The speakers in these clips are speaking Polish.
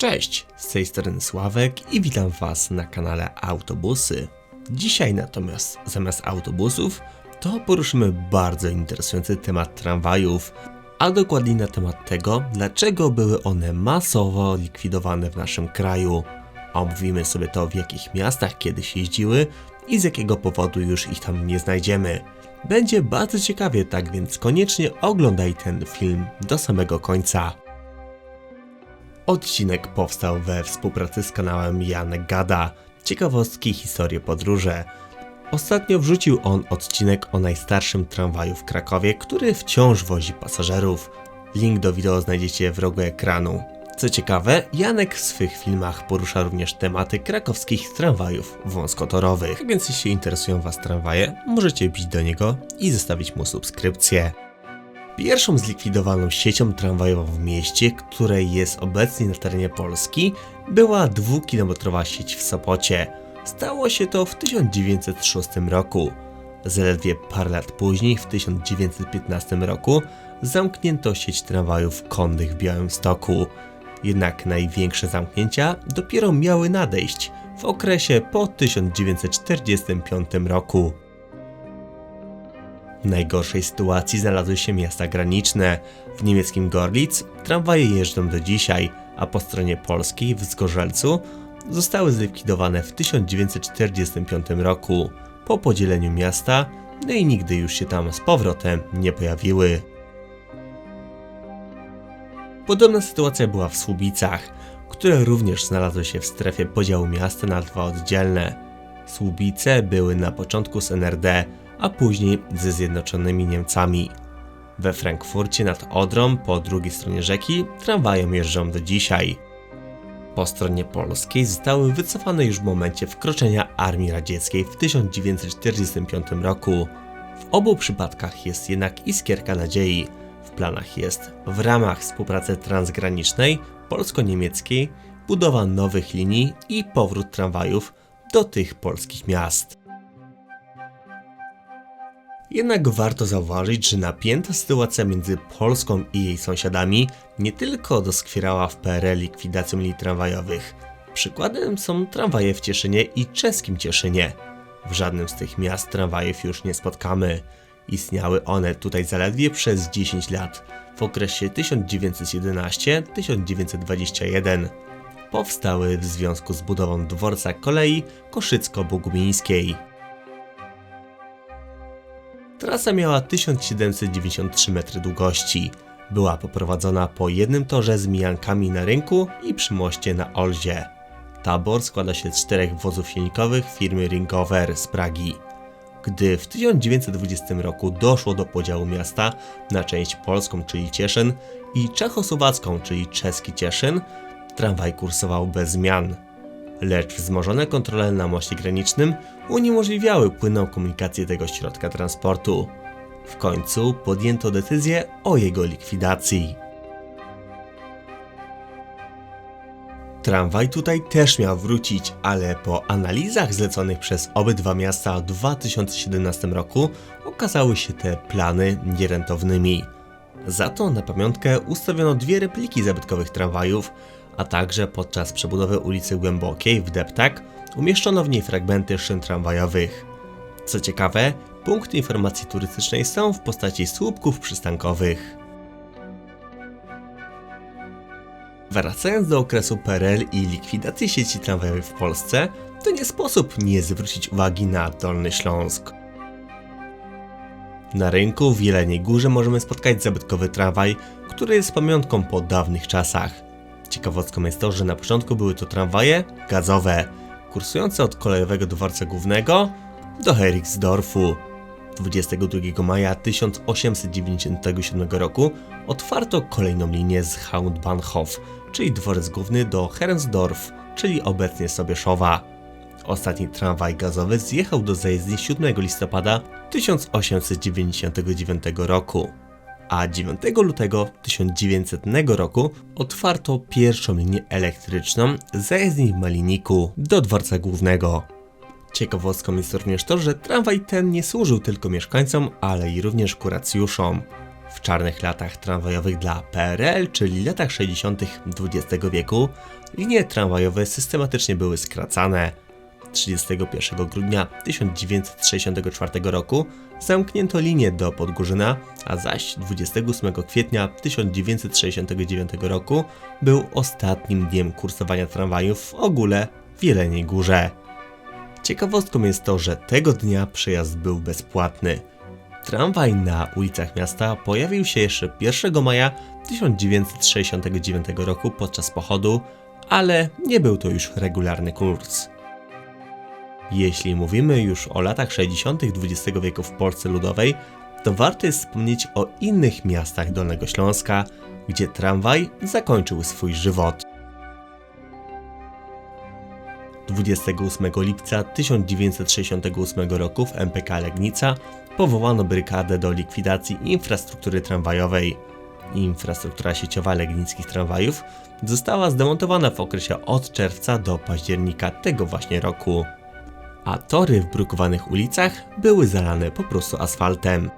Cześć, z tej strony Sławek i witam Was na kanale Autobusy. Dzisiaj natomiast zamiast autobusów to poruszymy bardzo interesujący temat tramwajów, a dokładniej na temat tego, dlaczego były one masowo likwidowane w naszym kraju. Omówimy sobie to w jakich miastach kiedyś jeździły i z jakiego powodu już ich tam nie znajdziemy. Będzie bardzo ciekawie, tak więc koniecznie oglądaj ten film do samego końca. Odcinek powstał we współpracy z kanałem Janek Gada. Ciekawostki, historie, podróże. Ostatnio wrzucił on odcinek o najstarszym tramwaju w Krakowie, który wciąż wozi pasażerów. Link do wideo znajdziecie w rogu ekranu. Co ciekawe, Janek w swych filmach porusza również tematy krakowskich tramwajów wąskotorowych. Tak Więc jeśli interesują Was tramwaje, możecie bić do niego i zostawić mu subskrypcję. Pierwszą zlikwidowaną siecią tramwajową w mieście, której jest obecnie na terenie Polski, była dwukilometrowa sieć w Sopocie. Stało się to w 1906 roku. Zaledwie parę lat później, w 1915 roku, zamknięto sieć tramwajów konnych w Białymstoku. Jednak największe zamknięcia dopiero miały nadejść w okresie po 1945 roku. W najgorszej sytuacji znalazły się miasta graniczne. W niemieckim Gorlitz tramwaje jeżdżą do dzisiaj, a po stronie polskiej w Zgorzelcu zostały zlikwidowane w 1945 roku po podzieleniu miasta, no i nigdy już się tam z powrotem nie pojawiły. Podobna sytuacja była w Słubicach, które również znalazły się w strefie podziału miasta na dwa oddzielne. Słubice były na początku z NRD, a później ze Zjednoczonymi Niemcami. We Frankfurcie nad Odrą, po drugiej stronie rzeki, tramwajem jeżdżą do dzisiaj. Po stronie polskiej zostały wycofane już w momencie wkroczenia Armii Radzieckiej w 1945 roku. W obu przypadkach jest jednak iskierka nadziei. W planach jest, w ramach współpracy transgranicznej polsko-niemieckiej, budowa nowych linii i powrót tramwajów do tych polskich miast. Jednak warto zauważyć, że napięta sytuacja między Polską i jej sąsiadami nie tylko doskwierała w PRL likwidacją linii tramwajowych. Przykładem są tramwaje w Cieszynie i czeskim Cieszynie. W żadnym z tych miast tramwajów już nie spotkamy. Istniały one tutaj zaledwie przez 10 lat, w okresie 1911-1921. Powstały w związku z budową dworca kolei Koszycko-Bogumińskiej. Trasa miała 1793 metry długości. Była poprowadzona po jednym torze z mijankami na rynku i przy moście na Olzie. Tabor składa się z czterech wozów silnikowych firmy Ringover z Pragi. Gdy w 1920 roku doszło do podziału miasta na część polską, czyli Cieszyn, i czechosłowacką, czyli czeski Cieszyn, tramwaj kursował bez zmian. Lecz wzmożone kontrole na moście granicznym uniemożliwiały płynną komunikację tego środka transportu. W końcu podjęto decyzję o jego likwidacji. Tramwaj tutaj też miał wrócić, ale po analizach zleconych przez obydwa miasta w 2017 roku okazały się te plany nierentownymi. Za to na pamiątkę ustawiono dwie repliki zabytkowych tramwajów, a także podczas przebudowy ulicy Głębokiej w Deptak umieszczono w niej fragmenty szyn tramwajowych. Co ciekawe, punkty informacji turystycznej są w postaci słupków przystankowych. Wracając do okresu PRL i likwidacji sieci tramwajowej w Polsce, to nie sposób nie zwrócić uwagi na Dolny Śląsk. Na rynku w Jeleniej Górze możemy spotkać zabytkowy tramwaj, który jest pamiątką po dawnych czasach. Ciekawostką jest to, że na początku były to tramwaje gazowe, kursujące od kolejowego dworca głównego do Heriksdorfu. 22 maja 1897 roku otwarto kolejną linię z Hauptbahnhof, czyli dworzec główny do Herensdorf, czyli obecnie Sobieszowa. Ostatni tramwaj gazowy zjechał do zajezdni 7 listopada 1899 roku, a 9 lutego 1900 roku otwarto pierwszą linię elektryczną z zajezdni w Maliniku do dworca głównego. Ciekawostką jest również to, że tramwaj ten nie służył tylko mieszkańcom, ale i również kuracjuszom. W czarnych latach tramwajowych dla PRL, czyli latach 60. XX wieku, linie tramwajowe systematycznie były skracane. 31 grudnia 1964 roku zamknięto linię do Podgórzyna, a zaś 28 kwietnia 1969 roku był ostatnim dniem kursowania tramwajów w ogóle w Jeleniej Górze. Ciekawostką jest to, że tego dnia przejazd był bezpłatny. Tramwaj na ulicach miasta pojawił się jeszcze 1 maja 1969 roku podczas pochodu, ale nie był to już regularny kurs. Jeśli mówimy już o latach 60. XX wieku w Polsce Ludowej, to warto jest wspomnieć o innych miastach Dolnego Śląska, gdzie tramwaj zakończył swój żywot. 28 lipca 1968 roku w MPK Legnica powołano brykadę do likwidacji infrastruktury tramwajowej. Infrastruktura sieciowa legnickich tramwajów została zdemontowana w okresie od czerwca do października tego właśnie roku. A tory w brukowanych ulicach były zalane po prostu asfaltem.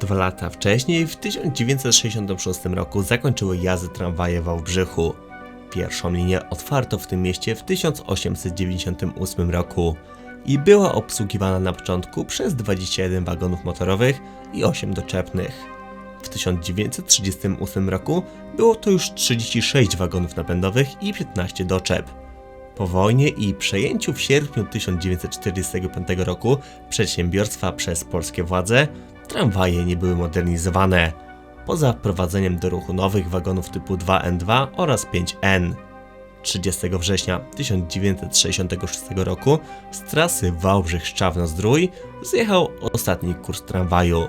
Dwa lata wcześniej, w 1966 roku, zakończyły jazdy tramwaje w Wałbrzychu. Pierwszą linię otwarto w tym mieście w 1898 roku i była obsługiwana na początku przez 21 wagonów motorowych i 8 doczepnych. W 1938 roku było to już 36 wagonów napędowych i 15 doczep. Po wojnie i przejęciu w sierpniu 1945 roku przedsiębiorstwa przez polskie władze, tramwaje nie były modernizowane poza wprowadzeniem do ruchu nowych wagonów typu 2N2 oraz 5N. 30 września 1966 roku z trasy Wałbrzych-Szczawno-Zdrój zjechał ostatni kurs tramwaju.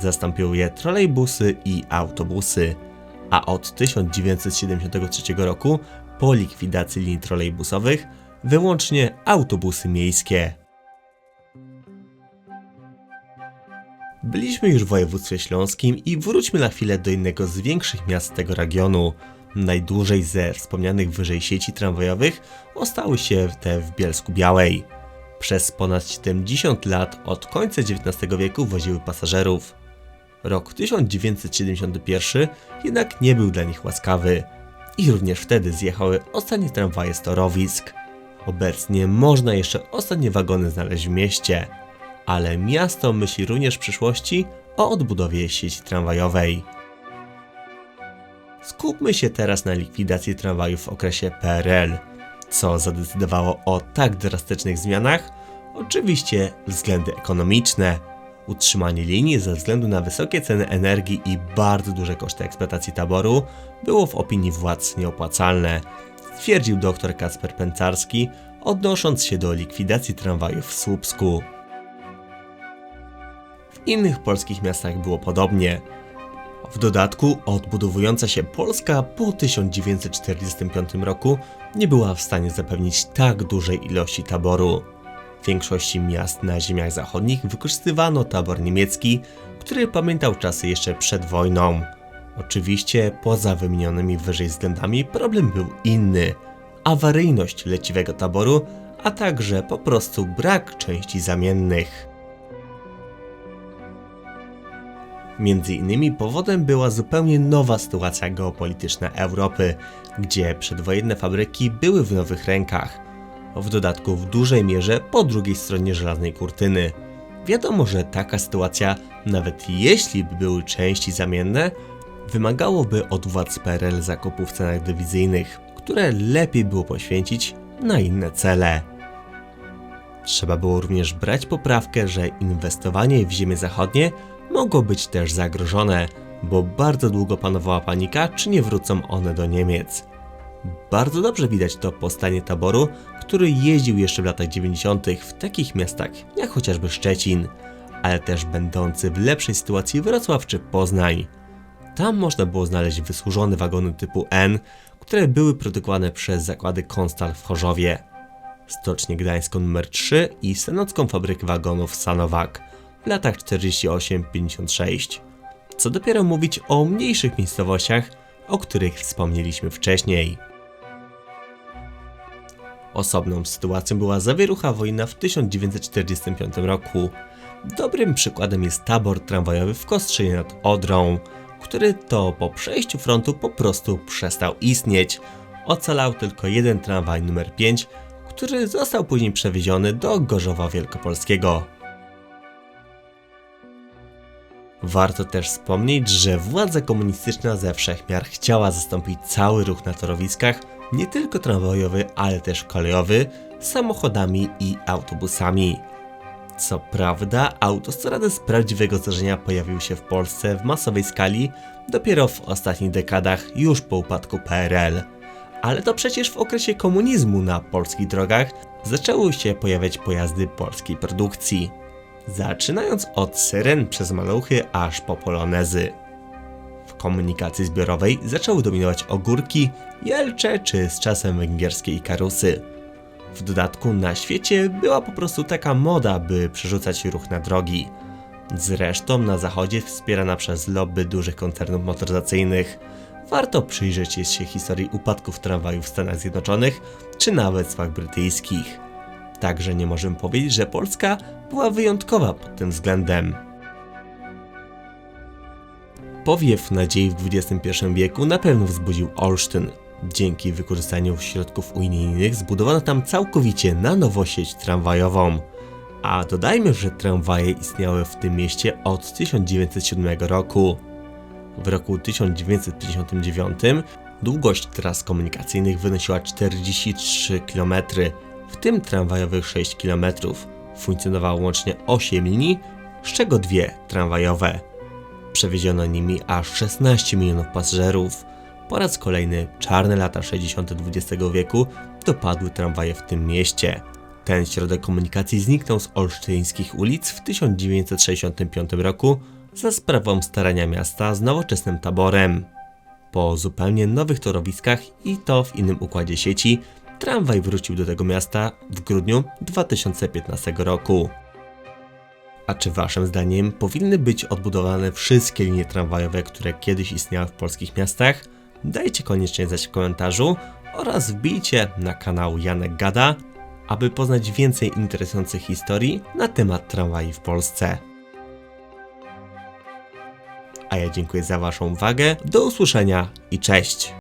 Zastąpiły je trolejbusy i autobusy, a od 1973 roku po likwidacji linii trolejbusowych wyłącznie autobusy miejskie. Byliśmy już w województwie śląskim i wróćmy na chwilę do innego z większych miast tego regionu. Najdłużej ze wspomnianych wyżej sieci tramwajowych ostały się te w Bielsku Białej. Przez ponad 70 lat od końca XIX wieku woziły pasażerów. Rok 1971 jednak nie był dla nich łaskawy i również wtedy zjechały ostatnie tramwaje z torowisk. Obecnie można jeszcze ostatnie wagony znaleźć w mieście ale miasto myśli również w przyszłości o odbudowie sieci tramwajowej. Skupmy się teraz na likwidacji tramwajów w okresie PRL. Co zadecydowało o tak drastycznych zmianach? Oczywiście względy ekonomiczne. Utrzymanie linii ze względu na wysokie ceny energii i bardzo duże koszty eksploatacji taboru było w opinii władz nieopłacalne, stwierdził dr Kasper Pęcarski, odnosząc się do likwidacji tramwajów w Słupsku innych polskich miastach było podobnie. W dodatku odbudowująca się Polska po 1945 roku nie była w stanie zapewnić tak dużej ilości taboru. W większości miast na ziemiach zachodnich wykorzystywano tabor niemiecki, który pamiętał czasy jeszcze przed wojną. Oczywiście poza wymienionymi wyżej względami problem był inny. Awaryjność leciwego taboru, a także po prostu brak części zamiennych. Między innymi powodem była zupełnie nowa sytuacja geopolityczna Europy, gdzie przedwojenne fabryki były w nowych rękach. W dodatku w dużej mierze po drugiej stronie żelaznej kurtyny. Wiadomo, że taka sytuacja, nawet jeśli by były części zamienne, wymagałoby od władz PRL zakupu w cenach dywizyjnych, które lepiej było poświęcić na inne cele. Trzeba było również brać poprawkę, że inwestowanie w ziemie zachodnie mogło być też zagrożone, bo bardzo długo panowała panika, czy nie wrócą one do Niemiec. Bardzo dobrze widać to po stanie taboru, który jeździł jeszcze w latach 90. w takich miastach jak chociażby Szczecin, ale też będący w lepszej sytuacji Wrocław czy Poznań. Tam można było znaleźć wysłużone wagony typu N, które były produkowane przez zakłady Konstal w Chorzowie. Stocznię Gdańską nr 3 i Senocką fabrykę wagonów Sanowak – w latach 48-56. Co dopiero mówić o mniejszych miejscowościach, o których wspomnieliśmy wcześniej. Osobną sytuacją była zawierucha wojna w 1945 roku. Dobrym przykładem jest tabor tramwajowy w Kostrzynie nad Odrą, który to po przejściu frontu po prostu przestał istnieć. Ocalał tylko jeden tramwaj numer 5, który został później przewieziony do Gorzowa Wielkopolskiego. Warto też wspomnieć, że władza komunistyczna ze wszechmiar chciała zastąpić cały ruch na torowiskach, nie tylko tramwajowy, ale też kolejowy, samochodami i autobusami. Co prawda, autostrady z prawdziwego zdarzenia pojawiły się w Polsce w masowej skali dopiero w ostatnich dekadach, już po upadku PRL. Ale to przecież w okresie komunizmu na polskich drogach zaczęły się pojawiać pojazdy polskiej produkcji. Zaczynając od syren przez maluchy aż po polonezy. W komunikacji zbiorowej zaczęły dominować ogórki, jelcze czy z czasem węgierskie i karusy. W dodatku na świecie była po prostu taka moda, by przerzucać ruch na drogi. Zresztą na zachodzie wspierana przez lobby dużych koncernów motoryzacyjnych. Warto przyjrzeć się historii upadków tramwajów w Stanach Zjednoczonych czy nawet Wyspach Brytyjskich. Także nie możemy powiedzieć, że Polska była wyjątkowa pod tym względem. Powiew nadziei w XXI wieku na pewno wzbudził Olsztyn. Dzięki wykorzystaniu środków unijnych zbudowano tam całkowicie na nowo sieć tramwajową. A dodajmy, że tramwaje istniały w tym mieście od 1907 roku. W roku 1959 długość tras komunikacyjnych wynosiła 43 km, w tym tramwajowych 6 km. Funkcjonowało łącznie 8 linii, z czego dwie tramwajowe. Przewieziono nimi aż 16 milionów pasażerów. Po raz kolejny czarne lata 60. XX wieku dopadły tramwaje w tym mieście. Ten środek komunikacji zniknął z olsztyńskich ulic w 1965 roku za sprawą starania miasta z nowoczesnym taborem. Po zupełnie nowych torowiskach i to w innym układzie sieci, tramwaj wrócił do tego miasta w grudniu 2015 roku. A czy waszym zdaniem powinny być odbudowane wszystkie linie tramwajowe, które kiedyś istniały w polskich miastach? Dajcie koniecznie znać w komentarzu oraz wbijcie na kanał Janek Gada, aby poznać więcej interesujących historii na temat tramwaj w Polsce. A ja dziękuję za waszą uwagę, do usłyszenia i cześć!